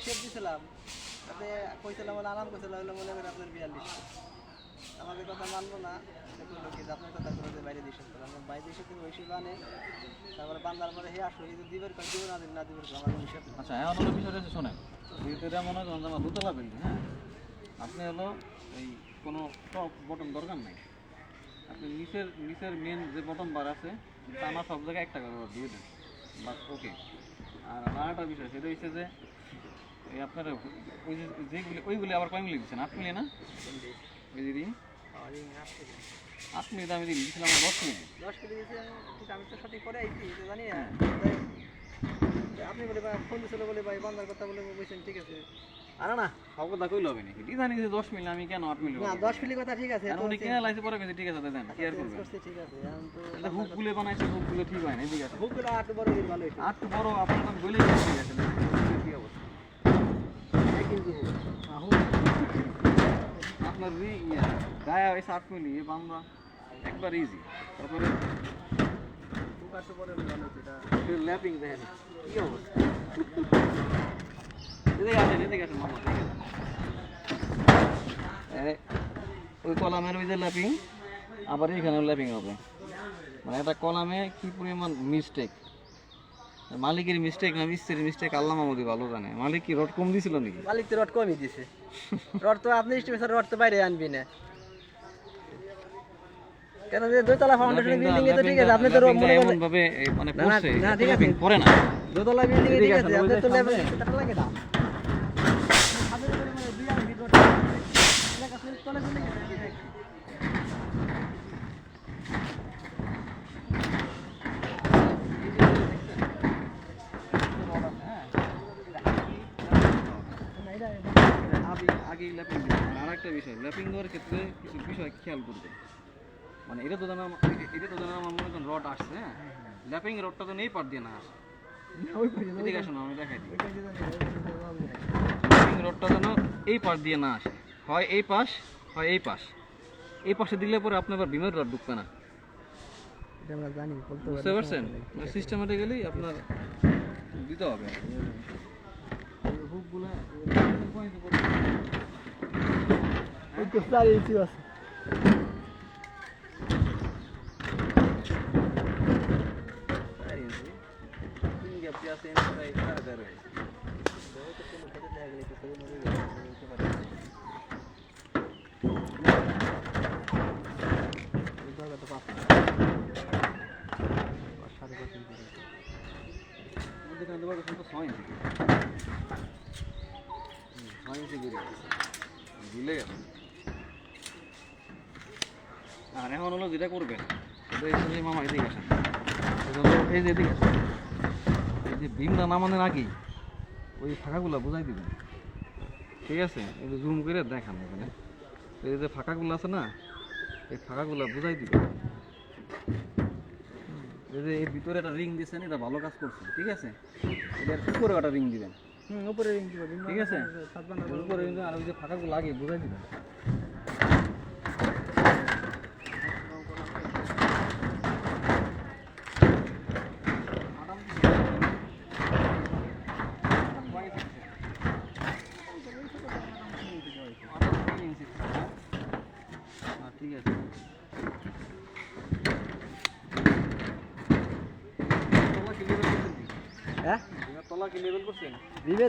হিসেব দিছিলাম। তাতে কইছিলাম, বলে আরাম কইছিল হলো মনে করেন আপনার বিয়াল্লিশ আমাদের কথা মানলো না বলল কি যে আপনার কথা করে বাইরে দিয়েছেন আমরা বাইরে দিয়েছে তুমি ওই হিসেবে আনে তারপরে বান্দার পরে হে আসো, এই দিবের কর দিব না দিন না দিবের আমার আচ্ছা এখন হলো বিষয়টা হচ্ছে শোনেন এটা মনে করেন যে আমার দুতলা বিল্ডিং হ্যাঁ? আপনি হলো এই কোনো টপ বটন দরকার নাই। আপনি নিচের নিচের মেন যে বটন বার আছে টানা সব জায়গায় একটা করে দিয়ে দেন। বাস ওকে আর আরেকটা বিষয়, সেটা হচ্ছে যে আপনার ওই যে যেগুলি ওইগুলি আবার কয় মিলি দিচ্ছেন? আট মিলি না? ওই যে আট মিলি আমি দিয়েছিলাম আমার দশ মিলি। দশ দিয়েছি ঠিক আমি তো সঠিক করে আইছি জানি না। আপনি বলে ভাই ফোন দিছিল বলে ভাই বান্দার কথা বলে বলছেন ঠিক আছে। আরে না সব কথা কইলে হবে নাকি? ডিজাইন মিলি আমি কেন আট মিলি না দশ মিলি কথা ঠিক আছে আর তো উনি চেঞ্জ- কিনে লাইছে পরে গেছে ঠিক আছে দেন কি আর চেঞ্জ করছে, ঠিক আছে এখন তো এটা হুকগুলো বানাইছে হুকগুলো ঠিক হয় না এদিকে আছে হুকগুলো আট বড় ভালো আর বড় আপনার বলেই ঠিক আছে আপনার রি গায়ে মিলি এ বাংলা একবার ইজি তারপরে ল্যাপিং দেখেন। কি অবস্থা? ওই কলামের ওই যে ল্যাপিং আবার এখানেও ল্যাপিং হবে। মানে একটা কলামে কি পরিমাণ মিস্টেক মালিকের মিস্টেক না মিস্ত্রির মিস্টেক আল্লাহ মামুদি ভালো জানে। মালিক কি রড কম দিছিল নাকি? মালিক তো রড কমই দিছে। রড তো আপনি স্টিমেশন রড তো বাইরে আনবি না। কেন যে দোতলা ফাউন্ডেশন বিল্ডিং এ তো ঠিক আছে আপনি তো ল্যাপিংটা মনে এমন করেন ভাবে মানে না, না, ঠিক আছে। ল্যাপিং করে না। দোতলা বিল্ডিং এ ঠিক আছে আপনি তো। লেবেন সেটা লাগে না। ছাদের উপরে মানে দুই আর ভিতর আছে, তলে চলে গেছে, direct। না, এটা- আগে আগেই ল্যাপিং আরেকটা বিষয় ল্যাপিং দেওয়ার ক্ষেত্রে কিছু বিষয় খেয়াল করবেন মানে এটা তো জানা এটা তো জানা আমার মনে করেন রড আসছে হ্যাঁ? ল্যাপিং রডটা তো নেই পার দিয়ে না আসে। এদিকে আসুন আমি দেখাই দিই। ল্যাপিং রডটা যেন এই পাশ দিয়ে না আসে। হয় এই পাশ হয় এই পাশ। এই পাশে দিলে পরে আপনার আবার বিমের রড ঢুকবে না। এটা আমরা জানি বুঝতে পারছেন? সিস্টেমেটিক্যালি আপনার দিতে হবে। হুকগুলো ওই তো চারি ইঞ্চি আছে আর এখন হলো যেটা করবেন যে মামা এদিকে আসেন। এই যে এদিকে আসেন। এই যে বিমটা নামানোর আগেই ওই ফাঁকাগুলো বুঝাই দিবেন। ঠিক আছে? এই যে জুম করে দেখান এখানে। এই যে ফাঁকাগুলো আছে না এই ফাঁকাগুলো বুঝাই দিবেন। এই যে এর ভিতরে একটা রিং দিয়েছেন এটা ভালো কাজ করছে। ঠিক আছে? এটার উপরে একটা রিং দিবেন। হুম উপরে রিং দিব ঠিক আছে? উপরে রিং আর ওই যে ফাঁকাগুলো আগে বুঝাই দিবেন ঠিক আছে তলা কি লেভেল করছেন কি? হ্যাঁ? তলা কি লেভেল করছেন?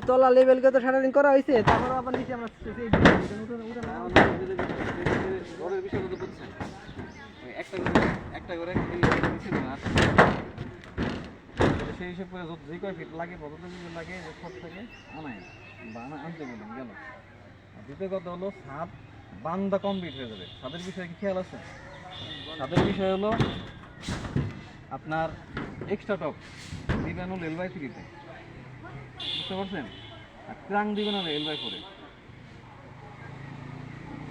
তলা লেভেলকে তো সারাদিন করা হয়েছে তারপর আবার নিচে আমরা বিষয় কত একটা করে একটা করে সেই হিসেব করে যত- যে কয় ফিট লাগে কত লাগে যে সব থেকে আনায় বা আনতে বলুন গেল। দ্বিতীয় কথা হলো ছাদ বান্দা কমপ্লিট হয়ে যাবে। ছাদের বিষয়ে কি খেয়াল আছে? ছাদের বিষয় হলো আপনার এক্সট্রা টপ দিবেন হলো এল বাই থ্রিতে বুঝতে পারছেন? আর ক্রাং দিবেন হলো এল বাই ফোরে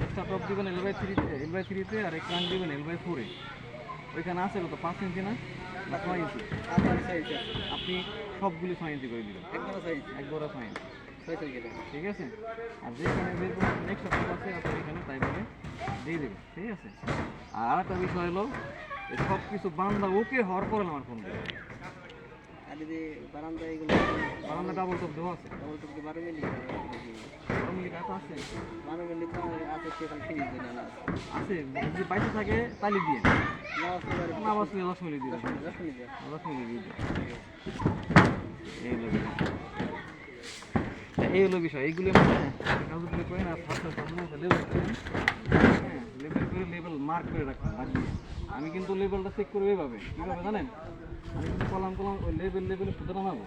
এক্সট্রা টপ দিবেন এল বাই থ্রিতে এল বাই থ্রিতে আর এক ক্রাং দিবেন এল বাই ফোরে ওইখানে আছে কত? পাঁচ ইঞ্চি না? না ছয় ইঞ্চি। আপনি সবগুলি ছয় ইঞ্চি করে দিবেন। সাইজ একবারে ছয় ইঞ্চি। ছয় সাইজ ঠিক আছে? আর যেখানে নেক্সট টপ আছে আপনি এখানে তাইভাবে দিয়ে দেবেন। ঠিক আছে? আর আরেকটা বিষয় হলো সব কিছু বান্দা ওকে হওয়ার পরে আমার ফোন আর যদি বারান্দা এগুলো বারান্দা ডাবল টপ দেওয়া আছে। ডবল টুক কি বারো মিলি বারো মিলি কাটা আছে। বারো মিলি তো আছে সেখানে ফিরিজ দিন না আছে যদি বাইশে থাকে তাহলে দিয়ে না আসতে পারে না বাসলে দশ মিলি দিয়ে দেবে। দশ মিনিট দশ মিলি দিয়ে এই হলো বিষয়। এই হলো বিষয়। এইগুলো মানে কাগজগুলো করে না ফার্স্ট ফার্স্ট লেবেল করে লেবেল করে লেবেল মার্ক করে আমি কিন্তু লেবেলটা চেক করব এইভাবে কীভাবে জানেন? আমি কিন্তু কলাম কলাম ওই লেবেল লেবেলে সুতো টানাবো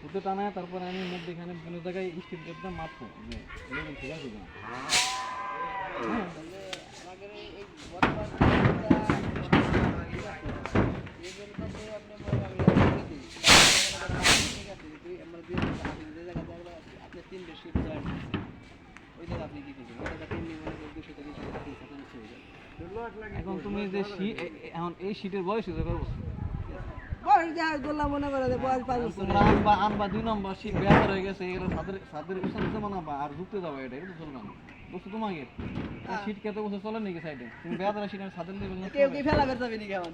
সুতো টানায় তারপরে আমি মধ্যে এখানে কোনো জায়গায় স্টিপ মাপবো। যে লেবেল ঠিক আছে হ্যাঁ আমাদের এই বর্তমান আপনি তিনটে শিট জয়েন্ট ওই জায়গা আপনি কি করবেন ওই জায়গা তিন মনে করেন দুশো থেকে দুশো তিন সাথে নিচে হয়ে যাবে এখন তুমি যে এখন এই শীতের বয়স হয়েছে কত বছর? বয়স যা গোল্লা মনে করে যে বয়স পাঁচ বছর। আনবা আনবা দুই নম্বর শীত বেহার হয়ে গেছে এগুলো সাদের সাদের উৎসব উৎসব মানাবা আর ঢুকতে যাব এটা এটা তো চলবে না। বস্তু তোমাকে। শীত কত বছর চলে নাকি সাইডে তুমি বেহার শীত সাদের লেভেল কেউ কি ফেলাবে যাবে নাকি কেমন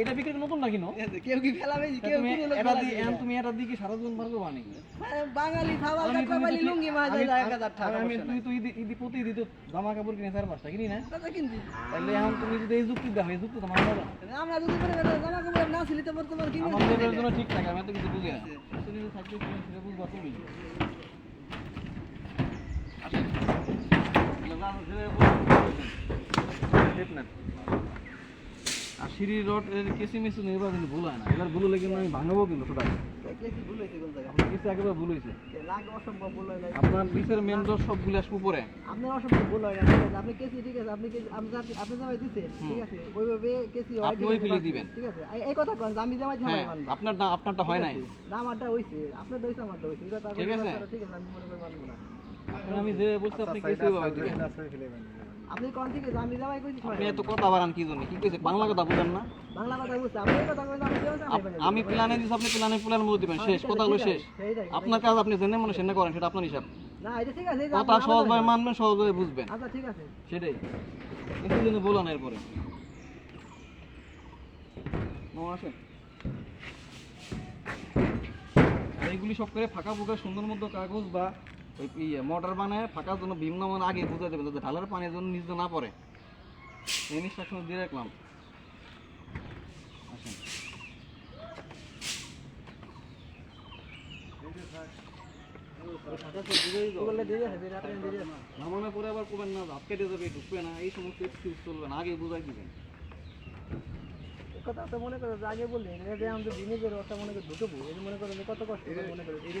এটা বিক্রি নতুন নাকি কিনো কেউ কি ফেলাবে কেউ কিনে এটা দি এখন তুমি এটা দিকে সারা জীবন পারব বানি মানে বাঙালি খাওয়া আমি তুমি কাবালি তো- লুঙ্গি আমি- যায় এক হাজার টাকা আমি তুই তো ঈদ ঈদ প্রতি ঈদ জামা কাপড় কিনে চার পাঁচটা কিনি না কথা কিনছি তাহলে এখন তুমি যদি এই যুক্তি দেখো এই যুক্তি তোমার হবে না। আমরা যদি মনে জামা কাপড় না ছিলি তো বর্তমান কিনে লেভেলের জন্য ঠিক থাকে আমি তো কিছু বুঝি না তুমি যদি থাকবে তুমি সেটা বুঝবা তুমি। এগুলো জানো, যে বলছেন। সিঁড়ি রড এর কেসি মেসি কিন্তু ভুল হয় না। এবার ভুল হলে কিন্তু আমি ভাঙাবো কিন্তু কেসি জায়গায়? আপনার একেবারে ভুল হয়েছে। অসম্ভব হয় না আপনার নিচের মেন ডোর সবগুলো আসব পরে আপনার অসম্ভব ভুল হয় না ঠিক আছে আপনি কেসি ঠিক আছে আপনি জামাই ঠিক আছে ওইভাবে কেসি আপনি ওই ফেলে দিবেন। ঠিক আছে এই- এই কথা কোন যে আমি জামাই আপনার আপনারটা হয় নাই। না আমারটা হইছে আপনার হইছে আমারটা হইছে ঠিক আছে। ঠিক আছে আমি মনে করে মানবো না। এখন আমি যে বলছি আপনি কেসি আপনি কোন ঠিক আমি জামাই কইছি আপনি এত কথা বাড়ান কি জন্য? কি কইছে? বাংলা কথা বুঝেন না। বাংলা কথা বুঝছি আপনি কথা কইছেন আমি কেউ জামাই বানাবো আমি প্ল্যানে দিছি আপনি প্ল্যানে দিবেন শেষ কথাগুলো শেষ। আপনার কাজ আপনি জেনে মনে সেনে করেন সেটা আপনার হিসাব। না এটা ঠিক আছে কথা সহজভাবে মানবেন সহজভাবে বুঝবেন। আচ্ছা ঠিক আছে। সেটাই। কিন্তু জন্য বলো না এরপরে। মামা আসেন। এইগুলি সব করে ফাঁকা ফুকা সুন্দর মতো কাগজ বা ওই ইয়ে মোটর বানায় ফাঁকার জন্য ভিন্ন মানে আগে বুঝে দেবেন যাতে ঢালার পানির জন্য নিচে না পড়ে। এই ইনস্ট্রাকশন দিয়ে রাখলাম। আসেন। নামানোর পরে আবার করবেন না হাত কেটে যাবে ঢুকবে না এই সমস্ত এক্সকিউজ চলবে না আগে বুঝাই দিবেন। কথা তো মনে করো আগে বললি এটা যে আমাদের দিনে যে রসটা মনে করে ঢুকবো মনে করো কত কষ্ট মনে করো এটা